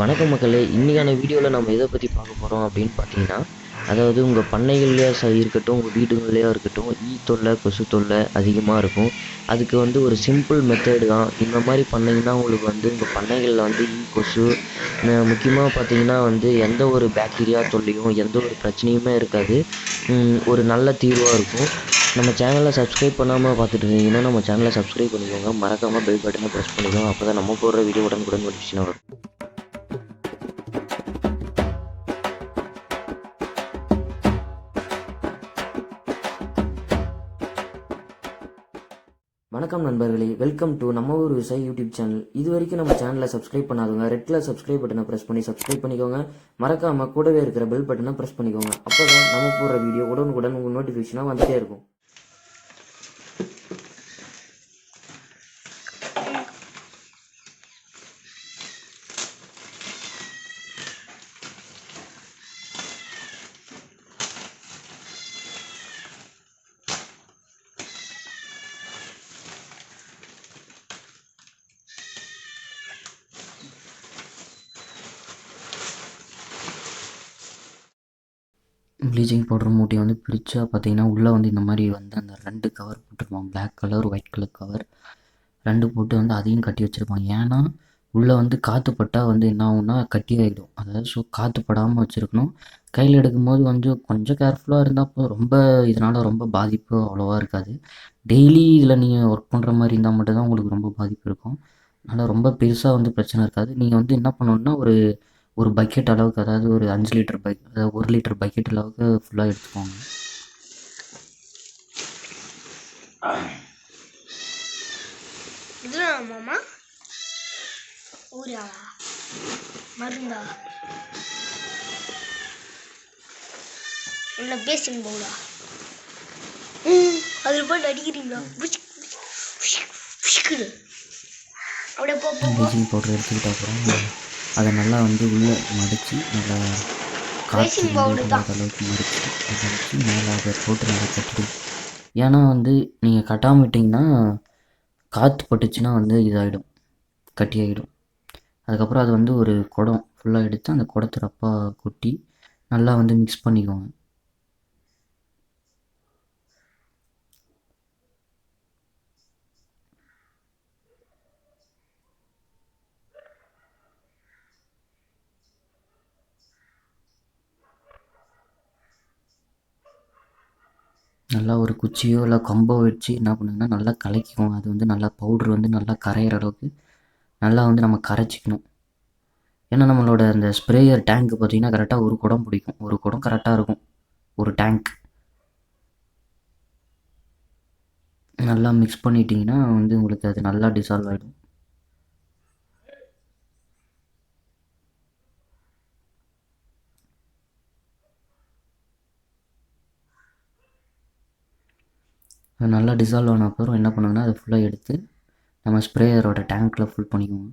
வணக்கம் மக்களே. இன்றைக்கான வீடியோவில் நம்ம எதை பற்றி பார்க்க போகிறோம் அப்படின்னு பார்த்தீங்கன்னா அதாவது உங்கள் பண்ணைகள்லேயே ச இருக்கட்டும் உங்கள் வீடுகள்லையா இருக்கட்டும் ஈ தொல்லை கொசு தொல்லை அதிகமாக இருக்கும். அதுக்கு வந்து ஒரு சிம்பிள் மெத்தடு தான். இந்த மாதிரி பண்ணிங்கன்னா உங்களுக்கு வந்து உங்கள் பண்ணைகளில் வந்து ஈ கொசு முக்கியமாக பார்த்தீங்கன்னா வந்து எந்த ஒரு பாக்டீரியா தொல்லையும் எந்த ஒரு பிரச்சனையுமே இருக்காது. ஒரு நல்ல தீர்வாக இருக்கும். நம்ம சேனலை சப்ஸ்கிரைப் பண்ணாமல் பார்த்துட்டு இருந்தீங்கன்னா நம்ம சேனலை சப்ஸ்கிரைப் பண்ணிக்கோங்க. மறக்காமல் பெல் பட்டனை ப்ரெஸ் பண்ணிக்கோங்க. அப்போ தான் நம்ம போடுற வீடியோ உடனுக்குடன் நோட்டிஃபிகேஷன் வரும். வணக்கம் நண்பர்களே. வெல்கம் டு நம்ம ஊர் விவசாய யூடியூப் சேனல் இது வரைக்கும் நம்ம சேனலை சப்ஸ்கிரைப் பண்ணாதவங்க ரெட் கலர் சப்ஸ்கிரைப் பட்டனை ப்ரெஸ் பண்ணி சப்ஸ்கிரைப் பண்ணிக்கோங்க. மறக்காம கூடவே இருக்கிற பெல் பட்டனை ப்ரெஸ் பண்ணிக்கோங்க. அப்போ தான் நம்ம போடுற வீடியோ உடனுக்குடன் உங்கள் நோட்டிஃபிகேஷனாக வந்துட்டே இருக்கும். ப்ளீச்சிங் பவுடர் மூட்டையை வந்து பிரித்தா பார்த்தீங்கன்னா உள்ளே வந்து இந்த மாதிரி வந்து அந்த ரெண்டு கவர் போட்டிருப்பாங்க. Black colour white colour cover ரெண்டு போட்டு வந்து அதையும் கட்டி வச்சுருப்பாங்க. ஏன்னா உள்ளே வந்து காற்று பட்டால் வந்து என்ன ஆகும்னா கட்டி ஆகிடும் அதாவது ஸோ காற்றுப்படாமல் வச்சுருக்கணும். கையில் எடுக்கும்போது வந்து கொஞ்சம் கேர்ஃபுல்லாக இருந்தால் போதும். ரொம்ப இதனால் ரொம்ப பாதிப்பு அவ்வளோவா இருக்காது. டெய்லி இதில் நீங்கள் ஒர்க் பண்ணுற மாதிரி இருந்தால் மட்டும்தான் உங்களுக்கு ரொம்ப பாதிப்பு இருக்கும். அதனால் ரொம்ப பெருசாக வந்து பிரச்சனை இருக்காது. நீங்கள் வந்து என்ன பண்ணணுன்னா ஒரு ஒரு பக்கெட் அளவுக்கு அதாவது ஒரு அஞ்சு லிட்டர் பக் அதாவது ஒரு லிட்டர் பக்கெட் அளவுக்கு ஃபுல்லாக எடுத்துக்கோங்க. மருந்தா? இல்லை பேசிங் பவுலா அதில் போட்டு அடிக்கிறீங்களா. அப்படியே போ பவுடர் எடுத்துக்கிட்ட அப்புறம் அதை நல்லா வந்து உள்ளே மடித்து நல்லா காற்று அளவுக்கு மடித்து அதை வச்சு மேலே அதை போட்டு நல்லா கட்டிடும் ஏன்னா வந்து நீங்கள் கட்டாமல் விட்டிங்கன்னா காற்று பட்டுச்சுன்னா வந்து இதாகிடும் கட்டி ஆகிடும் அதுக்கப்புறம் அது வந்து ஒரு குடம் ஃபுல்லாக எடுத்து அந்த குடத்தை ரப்பாக கொட்டி நல்லா வந்து மிக்ஸ் பண்ணிக்கோங்க. நல்லா ஒரு குச்சியோ இல்லை கம்போ வச்சு என்ன பண்ணுங்கன்னா நல்லா கலக்கிக்கும் அது வந்து நல்லா பவுட்ரு வந்து நல்லா கரையிற அளவுக்கு நல்லா வந்து நம்ம கரைச்சிக்கணும். ஏன்னா நம்மளோட அந்த ஸ்ப்ரேயர் டேங்க்கு பார்த்தீங்கன்னா கரெக்டாக ஒரு குடம் பிடிக்கும். ஒரு குடம் கரெக்டாக இருக்கும். ஒரு டேங்க் நல்லா மிக்ஸ் பண்ணிட்டீங்கன்னா வந்து உங்களுக்கு அது நல்லா டிசால்வ் ஆகிடும் நல்லா டிசால்வ் ஆன அப்புறம் என்ன பண்ணுங்கன்னா அதை ஃபுல்லாக எடுத்து நம்ம ஸ்ப்ரேயரோட டேங்க்கில் ஃபுல் பண்ணிக்குவோம்.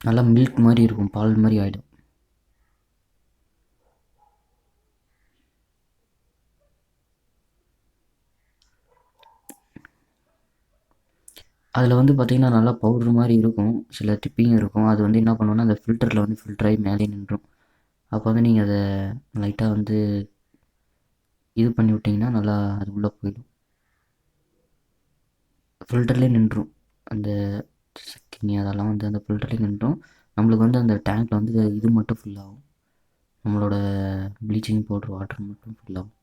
நல்லா மில்க் மாதிரி இருக்கும் பால் மாதிரி ஆகிடும் அதில் வந்து பார்த்திங்கன்னா நல்லா பவுட்ரு மாதிரி இருக்கும் சில திப்பியும் இருக்கும். அது வந்து என்ன பண்ணுவோன்னா அந்த ஃபில்டரில் வந்து ஃபில்டராகி மேலே நின்றும். அப்போ வந்து நீங்கள் அதை லைட்டாக வந்து இது பண்ணி விட்டிங்கன்னா நல்லா அது உள்ளே போயிடும். ஃபில்டர்லேயே நின்றும். அந்த கிண்ணி அதெல்லாம் வந்து அந்த ஃபில்டர்லேயே நின்றும். நம்மளுக்கு வந்து அந்த டேங்க்கில் வந்து இது மட்டும் ஃபுல்லாகும் நம்மளோட ப்ளீச்சிங் பவுடர் வாட்டர் மட்டும் ஃபுல்லாகும்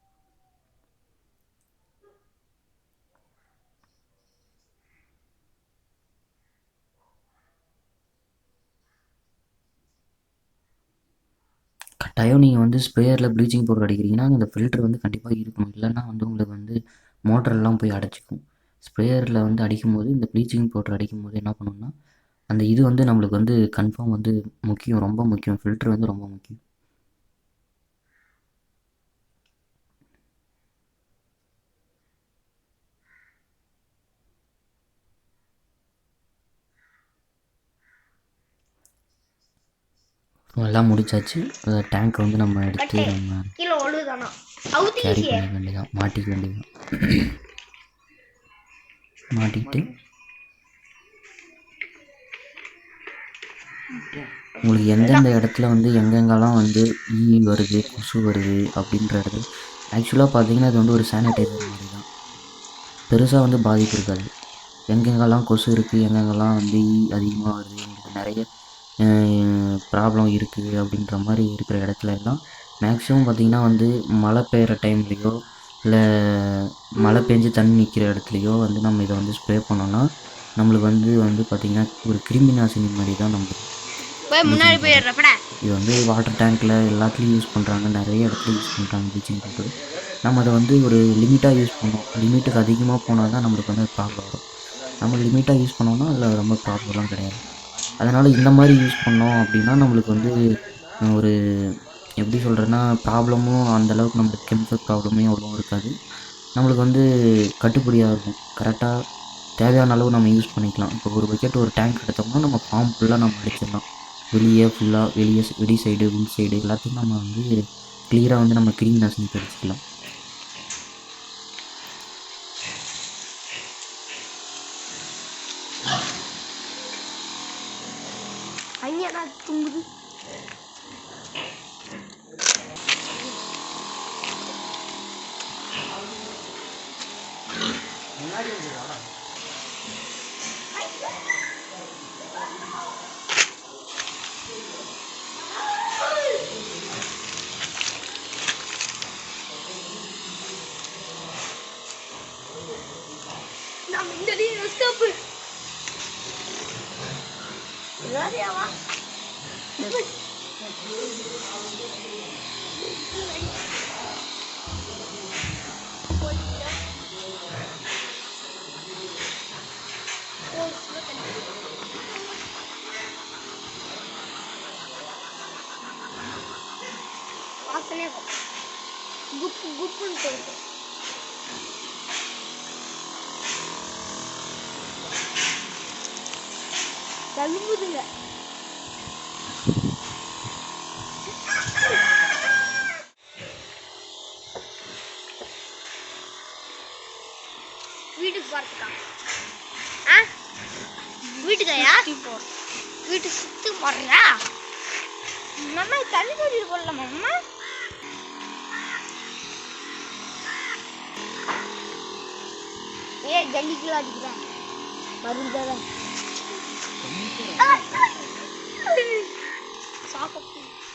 ஆகும் நீங்கள் வந்து ஸ்ப்ரேயரில் ப்ளீச்சிங் பவுடர் அடிக்கிறீங்கன்னா அந்த ஃபில்டர் வந்து கண்டிப்பாக இருக்கணும். இல்லைன்னா வந்து உங்களுக்கு வந்து மோட்டரெல்லாம் போய் அடைச்சிக்கும். ஸ்ப்ரேயரில் வந்து அடிக்கும்போது இந்த ப்ளீச்சிங் பவுடர் அடிக்கும்போது என்ன பண்ணணும்னா அந்த இது வந்து நம்மளுக்கு வந்து கன்ஃபார்ம் வந்து முக்கியம் ரொம்ப முக்கியம். ஃபில்ட்ரு வந்து ரொம்ப முக்கியம். எல்லாம் முடிச்சாச்சு. டேங்க் வந்து நம்ம எடுத்து நம்ம கேரி பண்ணிக்க வேண்டியதான் மாட்டிக்க வேண்டியதான் மாட்டிக்கிட்டு உங்களுக்கு எந்தெந்த இடத்துல வந்து எங்கெங்கெல்லாம் வந்து ஈ வருது கொசு வருது அப்படின்ற இடத்துல ஆக்சுவலாக பார்த்தீங்கன்னா இது வந்து ஒரு சானிடைசர் மாதிரி தான் பெருசாக வந்து பாதிப்பு இருக்காது. எங்கெங்கெல்லாம் கொசு இருக்குது எங்கெங்கெல்லாம் வந்து ஈ அதிகமாக வருது நிறைய ப்ராப்ளம் இருக்குது அப்படின்ற மாதிரி இருக்கிற இடத்துல எல்லாம் மேக்ஸிமம் பார்த்திங்கன்னா வந்து மழை பெய்கிற டைம்லேயோ இல்லை மழை பெஞ்சு தண்ணி நிற்கிற இடத்துலையோ வந்து நம்ம இதை வந்து ஸ்ப்ரே பண்ணோன்னா நம்மளுக்கு வந்து வந்து பார்த்திங்கன்னா ஒரு கிருமி நாசினி மாதிரி தான் நம்மளுக்கு இது வந்து வாட்டர் டேங்க்கில் எல்லாத்துலேயும் யூஸ் பண்ணுறாங்க நிறைய இடத்துல யூஸ் பண்ணுறாங்க ப்ளீச்சிங் பவுடர் நம்ம அதை வந்து ஒரு லிமிட்டாக யூஸ் பண்ணோம். லிமிட்டுக்கு அதிகமாக போனால் தான் நம்மளுக்கு வந்து ப்ராப்ளம் வரும். நம்ம லிமிட்டாக யூஸ் பண்ணோம்னா அதில் ரொம்ப ப்ராப்ளம்லாம் கிடையாது. அதனால் இந்த மாதிரி யூஸ் பண்ணோம் அப்படின்னா நம்மளுக்கு வந்து ஒரு எப்படி சொல்கிறேன்னா ப்ராப்ளமும் அந்தளவுக்கு நம்மளுக்கு கெமிக்கல் ப்ராப்ளமே அவ்வளோ இருக்காது. நம்மளுக்கு வந்து கட்டுப்படியாக இருக்கும். கரெக்டாக தேவையான அளவு நம்ம யூஸ் பண்ணிக்கலாம். இப்போ ஒரு பக்கெட் ஒரு டேங்க் எடுத்தோம்னா நம்ம ஃபார்ம் ஃபுல்லாக நம்ம அடிச்சிடலாம். வெளியே ஃபுல்லாக வெளியே வெளி சைடு உள் சைடு எல்லாத்தையும் நம்ம வந்து கிளியராக வந்து நம்ம கிரீம் நாசினி அடிச்சிக்கலாம் அங்கே தான் தும்புது நம்ம இந்த ஸ்டாப்பு ராஜாவா குப்பு குப்புன்னு போயிட்டு தழும்புதுங்க வீட்டுக்கு போறதுக்கா ஆ வீட்டுக்காயா வீட்டு சுத்து போடுறா நம்ம தண்ணி தொட்டியில் போடலாமா Iya, ayo jadi gila di kita baru jalan Sampai. Ah, ah. Sampai.